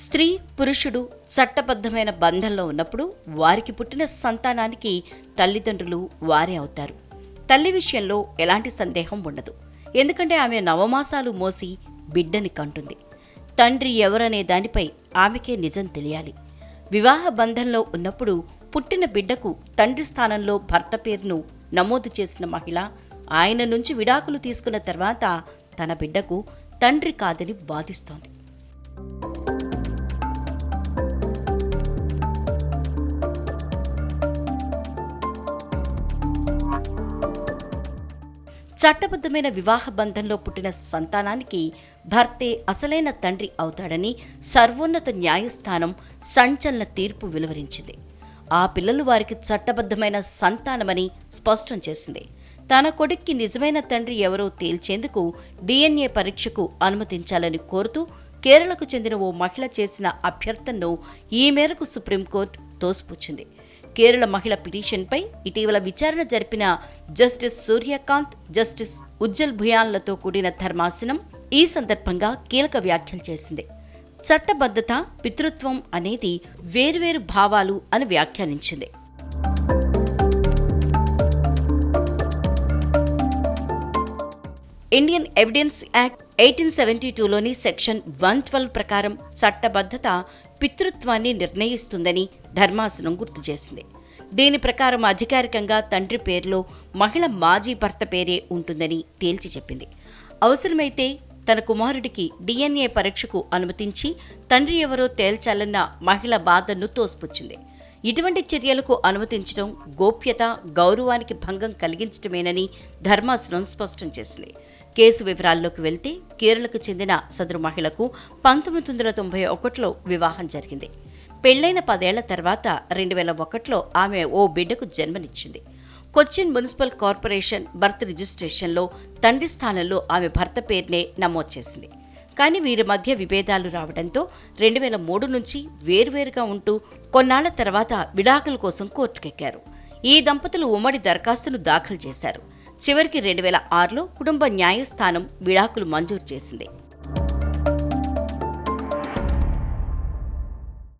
స్త్రీ పురుషుడు చట్టబద్ధమైన బంధంలో ఉన్నప్పుడు వారికి పుట్టిన సంతానానికి తల్లిదండ్రులు వారే అవుతారు. తల్లి విషయంలో ఎలాంటి సందేహం ఉండదు. ఎందుకంటే ఆమె నవమాసాలు మోసి బిడ్డని కంటుంది. తండ్రి ఎవరనే దానిపై ఆమెకే నిజం తెలియాలి. వివాహ బంధంలో ఉన్నప్పుడు పుట్టిన బిడ్డకు తండ్రి స్థానంలో భర్త పేరును నమోదు చేసిన మహిళ ఆయన నుంచి విడాకులు తీసుకున్న తర్వాత తన బిడ్డకు తండ్రి కాదని వాదిస్తోంది. చట్టబద్ధమైన వివాహ బంధంలో పుట్టిన సంతానానికి భర్తే అసలైన తండ్రి అవుతాడని సర్వోన్నత న్యాయస్థానం సంచలన తీర్పు వెలువరించింది. ఆ పిల్లలు వారికి చట్టబద్ధమైన సంతానమని స్పష్టం చేసింది. తన కొడుక్కి నిజమైన తండ్రి ఎవరో తేల్చేందుకు డిఎన్ఏ పరీక్షకు అనుమతించాలని కోరుతూ కేరళకు చెందిన ఓ మహిళ చేసిన అభ్యర్థనను ఈ మేరకు సుప్రీంకోర్టు తోసిపుచ్చింది. కేరళ మహిళ పిటిషన్పై ఇటీవల విచారణ జరిపిన జస్టిస్ సూర్యకాంత్ జస్టిస్ ఉజ్జల్ భుయాన్లతో కూడిన ధర్మాసనం ఈ సందర్భంగా కీలక వ్యాఖ్యలు చేసింది. చట్టబద్ధత పితృత్వం అనేది వేర్వేరు భావాలు అని వ్యాఖ్యానించింది. Indian evidence act eighteen seventy టూలోని section one twelve ప్రకారం చట్టబద్ధత పితృత్వాన్ని నిర్ణయిస్తుందని ధర్మాసనం గుర్తు చేసింది. దీని ప్రకారం అధికారికంగా తండ్రి పేరులో మహిళ మాజీ భర్త పేరే ఉంటుందని తేల్చి చెప్పింది. అవసరమైతే తన కుమారుడికి డిఎన్ఏ పరీక్షకు అనుమతించి తండ్రి ఎవరో తేల్చాలన్న మహిళ బాధను తోసిపుచ్చింది. ఇటువంటి చర్యలకు అనుమతించడం గోప్యత గౌరవానికి భంగం కలిగించడమేనని ధర్మాసనం స్పష్టం చేసింది. కేసు వివరాల్లోకి వెళ్తే కేరళకు చెందిన సదరు మహిళకు పంతొమ్మిది వందల తొంభై ఒకటిలో వివాహం జరిగింది. పెళ్ళైన పదేళ్ళ తర్వాత రెండు వేల ఒకటిలో ఆమె ఓ బిడ్డకు జన్మనిచ్చింది. కొచ్చిన్ మున్సిపల్ కార్పొరేషన్ బర్త్ రిజిస్ట్రేషన్లో తండ్రి స్థానంలో ఆమె భర్త పేరునే నమోదు చేసింది. కానీ వీరి మధ్య విభేదాలు రావడంతో రెండు వేల మూడు నుంచి వేరువేరుగా ఉంటూ కొన్నాళ్ళ తర్వాత విడాకుల కోసం కోర్టుకెక్కారు. ఈ దంపతులు ఉమ్మడి దరఖాస్తును దాఖలు చేశారు. చివరికి రెండు వేల ఆరులో కుటుంబ న్యాయస్థానం విడాకులు మంజూరు చేసింది.